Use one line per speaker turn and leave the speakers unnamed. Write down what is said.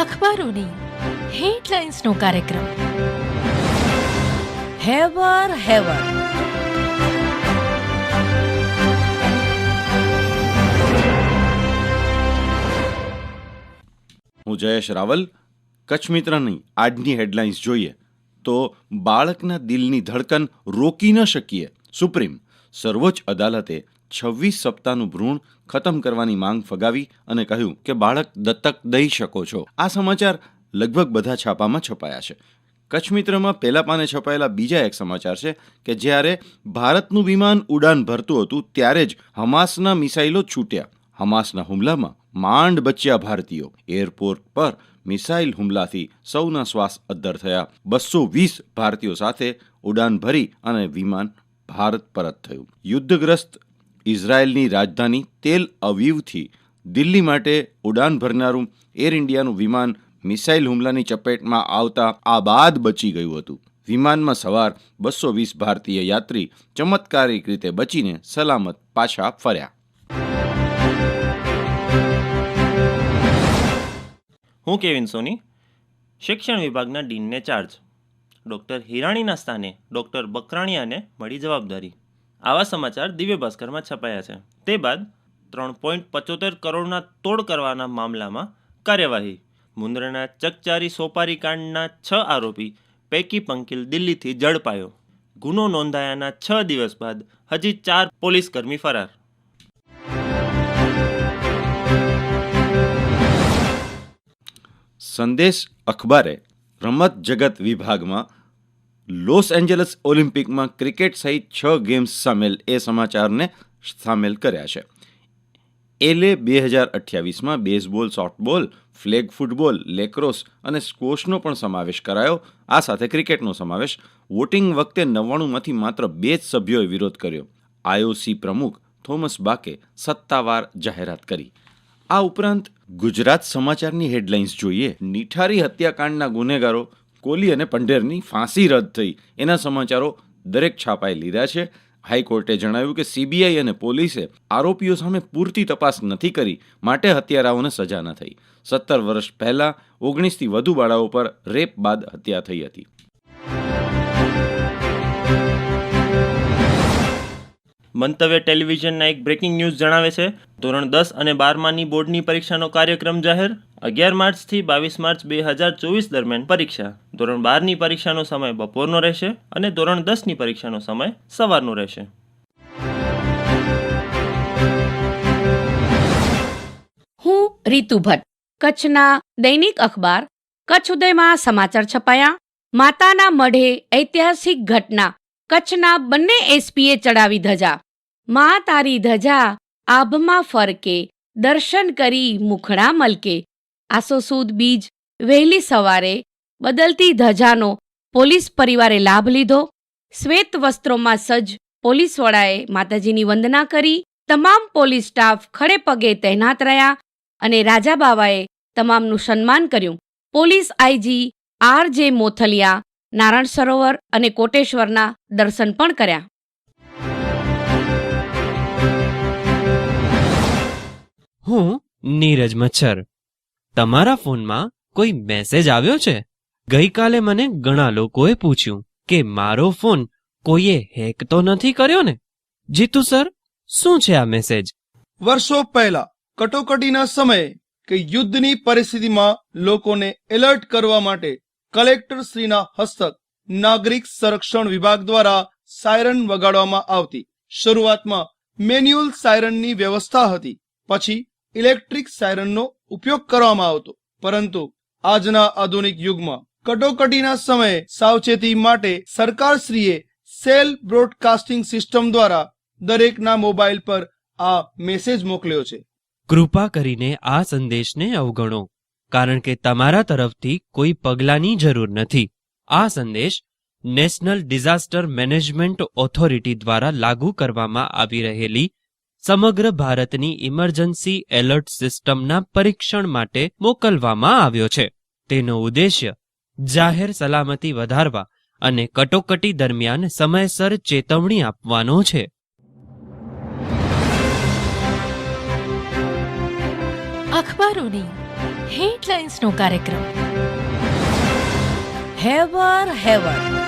અખબારોની હેડલાઇન્સનો કાર્યક્રમ.
હેવર હેવર.
હું જયેશ રાવલ, કચ્છ મિત્રની આજની હેડલાઇન્સ જોઈએ તો બાળકના દિલની ધડકન રોકી ન શકીએ. સુપ્રીમ, સર્વોચ્ચ અદાલતે છવ્વીસ સપ્તાહનું ભ્રૂણ ખતમ કરવાની માંગ ફગાવી અને કહ્યું કે, બાળક દત્તક દઈ શકો છો. આ સમાચાર લગભગ બધા છાપામાં છપાયા છે. કચ્છ મિત્રમાં પહેલા પાને છપાયેલા બીજા એક સમાચાર છે કે, જ્યારે ભારતનું વિમાન ઉડાન ભરતું હતું, ત્યારે જ હમાસના મિસાઇલો છૂટ્યા. હમાસના હુમલામાં માંડ બચ્યા ભારતીયો. એરપોર્ટ પર મિસાઇલ હુમલાથી સૌના શ્વાસ અદ્ધર થયા. બસો વીસ ભારતીયો સાથે ઉડાન ભરી અને વિમાન ભારત પરત થયું. યુદ્ધગ્રસ્ત ઇઝરાયેલની રાજધાની તેલ અવીવથી દિલ્હી માટે ઉડાન ભરનારું એર ઇન્ડિયાનું વિમાન મિસાઇલ હુમલાની ચપેટમાં આવતા આ બાદ બચી ગયું હતું. વિમાનમાં સવાર બસો વીસ ભારતીય યાત્રી ચમત્કારિક રીતે બચીને સલામત પાછા ફર્યા.
હું કેવિન સોની, શિક્ષણ વિભાગના ડીનને ચાર્જ ડૉક્ટર હિરાણીના સ્થાને ડૉક્ટર બકરાણિયાને મળી જવાબદારી. આવા સમાચાર દિવ્ય ભાસ્કરમાં છપાયા છે. તે બાદ ત્રણ પોઈન્ટ પચોતેર કરોડના તોડ કરવાના મામલામાં કાર્યવાહી. મુન્દ્રાના ચકચારી સોપારી કાંડના છ આરોપી પૈકી પંકિલ દિલ્હીથી ઝડપાયો. ગુનો નોંધાયાના છ દિવસ બાદ હજી ચાર પોલીસકર્મી ફરાર.
સંદેશ અખબારે રમત જગત વિભાગમાં લોસ એન્જલસ ઓલિમ્પિકમાં ક્રિકેટ સહિત છ ગેમ્સ સામેલ એ સમાચારને સામેલ કર્યા છે. એલે બે હજાર અઠ્યાવીસમાં baseball, softball, flag football, lacrosse અને સ્કોશનો પણ સમાવેશ કરાયો. આ સાથે ક્રિકેટનો સમાવેશ વોટિંગ વખતે નવ્વાણુંમાંથી માત્ર બે જ સભ્યોએ વિરોધ કર્યો. આઈઓસી પ્રમુખ થોમસ બાકે સત્તાવાર જાહેરાત કરી. આ ઉપરાંત ગુજરાત સમાચારની હેડલાઇન્સ જોઈએ. નિઠારી હત્યાકાંડના ગુનેગારો કોલી અને પંઢેરની ફાંસી રદ થઈ. એના સમાચારો દરેક છાપાએ લીધા છે. હાઈકોર્ટે જણાવ્યું કે સીબીઆઈ અને પોલીસે આરોપીઓ સામે પૂરતી તપાસ નથી કરી, માટે હત્યારાઓને સજા ન થઈ. સત્તર વર્ષ પહેલા ઓગણીસથી વધુ બાળાઓ પર રેપ બાદ હત્યા થઈ હતી.
મંતવ્ય ટેલિવિઝનના એક બ્રેકિંગ ન્યૂઝ જણાવે છે, ધોરણ દસ અને બારમાની બોર્ડની પરીક્ષાનો કાર્યક્રમ જાહેર, અગિયાર માર્ચથી બાવીસ માર્ચ બે હજાર ચોવીસ દરમિયાન પરીક્ષા. ધોરણ બારની પરીક્ષાનો સમય બપોરનો રહેશે અને ધોરણ દસની પરીક્ષાનો સમય સવારનો રહેશે.
હું રીતુ ભટ્ટ, કચ્છના દૈનિક અખબાર, કચ્છ ઉદયમાં સમાચાર છપાયા. માતાના મઢે ઐતિહાસિક ઘટના, કચ્છના બંને એસપીએ ચડાવી ધજા. મા તારી ધજા, આભમાં ફરકે, દર્શન કરી મુખડા મલકે. આસો સુદ બીજ વહેલી સવારે બદલતી ધજાનો પોલીસ પરિવારે લાભ લીધો. શ્વેત વસ્ત્રોમાં સજ્જ પોલીસ વડાએ માતાજીની વંદના કરી. તમામ પોલીસ સ્ટાફ ખડે પગે તહેનાત રહ્યા અને રાજા બાવાએ તમામનું સન્માન કર્યું. પોલીસ આઈજી આર જે મોથલિયા, નારાયણ સરોવર અને કોટેશ્વરના દર્શન પણ કર્યા.
હું નીરજ મચ્છર. તમારા ફોનમાં કોઈ મેસેજ આવ્યો છે? ગઈકાલે મને ઘણા લોકોએ પૂછ્યું કે મારો ફોન કોઈએ હેક તો નથી કર્યો ને? જીતુ સર, શું છે આ મેસેજ?
વર્ષો પહેલા, કટોકટીના સમયે કે યુદ્ધની પરિસ્થિતિમાં લોકોને એલર્ટ કરવા માટે કલેક્ટર શ્રીના હસ્તક નાગરિક સંરક્ષણ વિભાગ દ્વારા સાયરન વગાડવામાં આવતી. શરૂઆતમાં મેન્યુઅલ સાયરનની વ્યવસ્થા હતી, પછી ઇલેક્ટ્રિક સાયરનનો ઉપયોગ કરવામાં આવતો. પરંતુ આજના આધુનિક યુગમાં કટોકટીના સમયે સાવચેતી માટે સરકારશ્રીએ સેલ બ્રોડકાસ્ટિંગ સિસ્ટમ દ્વારા દરેકના મોબાઈલ પર આ મેસેજ મોકલ્યો છે.
કૃપા કરીને આ સંદેશને અવગણો, કારણ કે તમારા તરફથી કોઈ પગલાંની જરૂર નથી. આ સંદેશ નેશનલ ડિઝાસ્ટર મેનેજમેન્ટ ઓથોરિટી દ્વારા લાગુ કરવામાં આવી રહેલી સમગ્ર ભારતની ઇમરજન્સી એલર્ટ સિસ્ટમના પરીક્ષણ માટે મોકલવામાં આવ્યો છે. તેનો ઉદ્દેશ્ય જાહેર સલામતી વધારવા અને કટોકટી દરમિયાન સમયસર ચેતવણી આપવાનો છે.
અખબારોની હેડલાઇન્સનો કાર્યક્રમ.
હેવર હેવર.